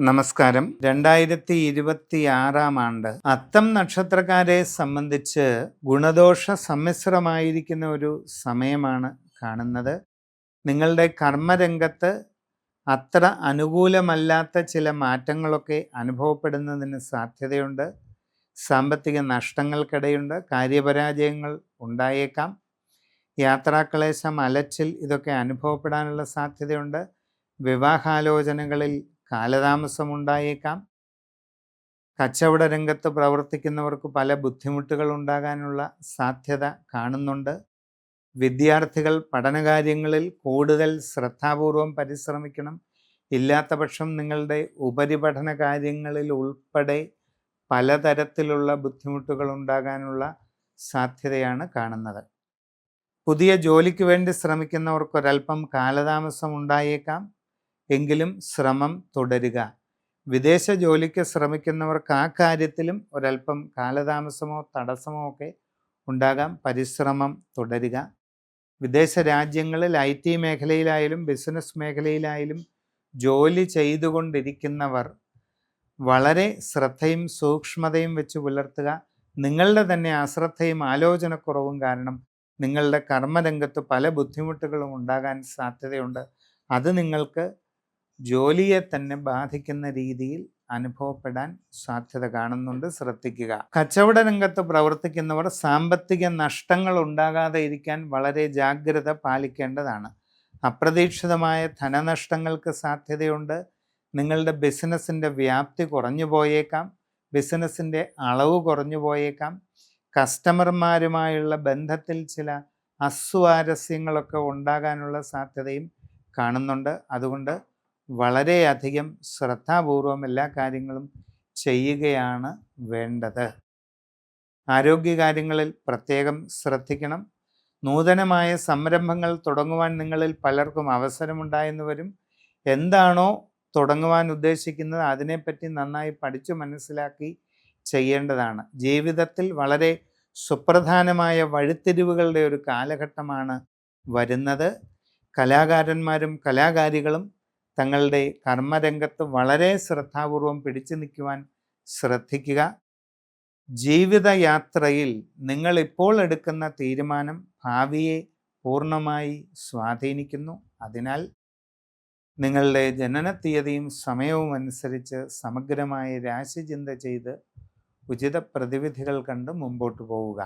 നമസ്കാരം. രണ്ടായിരത്തി ഇരുപത്തി ആറാം ആണ്ട് അത്തം നക്ഷത്രക്കാരെ സംബന്ധിച്ച് ഗുണദോഷ സമ്മിശ്രമായിരിക്കുന്ന ഒരു സമയമാണ് കാണുന്നത്. നിങ്ങളുടെ കർമ്മരംഗത്ത് അത്ര അനുകൂലമല്ലാത്ത ചില മാറ്റങ്ങളൊക്കെ അനുഭവപ്പെടുന്നതിന് സാധ്യതയുണ്ട്. സാമ്പത്തിക നഷ്ടങ്ങൾക്കിടയുണ്ട് കാര്യപരാജയങ്ങൾ ഉണ്ടായേക്കാം. യാത്രാക്ലേശം അലച്ചിൽ ഇതൊക്കെ അനുഭവപ്പെടാനുള്ള സാധ്യതയുണ്ട്. വിവാഹാലോചനകളിൽ കാലതാമസമുണ്ടായേക്കാം. കച്ചവട രംഗത്ത് പ്രവർത്തിക്കുന്നവർക്ക് പല ബുദ്ധിമുട്ടുകൾ ഉണ്ടാകാനുള്ള സാധ്യത കാണുന്നുണ്ട്. വിദ്യാർത്ഥികൾ പഠനകാര്യങ്ങളിൽ കൂടുതൽ ശ്രദ്ധാപൂർവം പരിശ്രമിക്കണം. ഇല്ലാത്ത പക്ഷം നിങ്ങളുടെ ഉപരിപഠന കാര്യങ്ങളിൽ ഉൾപ്പെടെ പലതരത്തിലുള്ള ബുദ്ധിമുട്ടുകൾ ഉണ്ടാകാനുള്ള സാധ്യതയാണ് കാണുന്നത്. പുതിയ ജോലിക്ക് വേണ്ടി ശ്രമിക്കുന്നവർക്ക് ഒരല്പം കാലതാമസം ഉണ്ടായേക്കാം എങ്കിലും ശ്രമം തുടരുക. വിദേശ ജോലിക്ക് ശ്രമിക്കുന്നവർക്ക് ആ കാര്യത്തിലും ഒരല്പം കാലതാമസമോ തടസ്സമോ ഒക്കെ ഉണ്ടാകാം. പരിശ്രമം തുടരുക. വിദേശ രാജ്യങ്ങളിൽ ഐ ടി മേഖലയിലായാലും ബിസിനസ് മേഖലയിലായാലും ജോലി ചെയ്തുകൊണ്ടിരിക്കുന്നവർ വളരെ ശ്രദ്ധയും സൂക്ഷ്മതയും വെച്ച് പുലർത്തുക. നിങ്ങളുടെ തന്നെ അശ്രദ്ധയും ആലോചനക്കുറവും കാരണം നിങ്ങളുടെ കർമ്മരംഗത്ത് പല ബുദ്ധിമുട്ടുകളും ഉണ്ടാകാൻ സാധ്യതയുണ്ട്. അത് നിങ്ങൾക്ക് ജോലിയെ തന്നെ ബാധിക്കുന്ന രീതിയിൽ അനുഭവപ്പെടാൻ സാധ്യത കാണുന്നുണ്ട്. ശ്രദ്ധിക്കുക. കച്ചവട രംഗത്ത് പ്രവർത്തിക്കുന്നവർ സാമ്പത്തിക നഷ്ടങ്ങൾ ഉണ്ടാകാതെ ഇരിക്കാൻ വളരെ ജാഗ്രത പാലിക്കേണ്ടതാണ്. അപ്രതീക്ഷിതമായ ധനനഷ്ടങ്ങൾക്ക് സാധ്യതയുണ്ട്. നിങ്ങളുടെ ബിസിനസ്സിന്റെ വ്യാപ്തി കുറഞ്ഞു പോയേക്കാം. ബിസിനസ്സിന്റെ അളവ് കുറഞ്ഞു പോയേക്കാം. കസ്റ്റമർമാരുമായുള്ള ബന്ധത്തിൽ ചില അസ്വാരസ്യങ്ങളൊക്കെ ഉണ്ടാകാനുള്ള സാധ്യതയും കാണുന്നുണ്ട്. അതുകൊണ്ട് വളരെയധികം ശ്രദ്ധാപൂർവം എല്ലാ കാര്യങ്ങളും ചെയ്യുകയാണ് വേണ്ടത്. ആരോഗ്യകാര്യങ്ങളിൽ പ്രത്യേകം ശ്രദ്ധിക്കണം. നൂതനമായ സംരംഭങ്ങൾ തുടങ്ങുവാൻ നിങ്ങളിൽ പലർക്കും അവസരമുണ്ടായെന്ന് വരും. എന്താണോ തുടങ്ങുവാൻ ഉദ്ദേശിക്കുന്നത് അതിനെപ്പറ്റി നന്നായി പഠിച്ചു മനസ്സിലാക്കി ചെയ്യേണ്ടതാണ്. ജീവിതത്തിൽ വളരെ സുപ്രധാനമായ വഴിത്തിരിവുകളുടെ ഒരു കാലഘട്ടമാണ് വരുന്നത്. കലാകാരന്മാരും കലാകാരികളും തങ്ങളുടെ കർമ്മരംഗത്ത് വളരെ ശ്രദ്ധാപൂർവം പിടിച്ചു നിൽക്കുവാൻ ശ്രദ്ധിക്കുക. ജീവിതയാത്രയിൽ നിങ്ങളിപ്പോൾ എടുക്കുന്ന തീരുമാനം ഭാവിയെ പൂർണമായി സ്വാധീനിക്കുന്നു. അതിനാൽ നിങ്ങളുടെ ജനനത്തീയതിയും സമയവും അനുസരിച്ച് സമഗ്രമായ രാശിചിന്ത ചെയ്ത് ഉചിത പ്രതിവിധികൾ കണ്ട് മുമ്പോട്ട് പോവുക.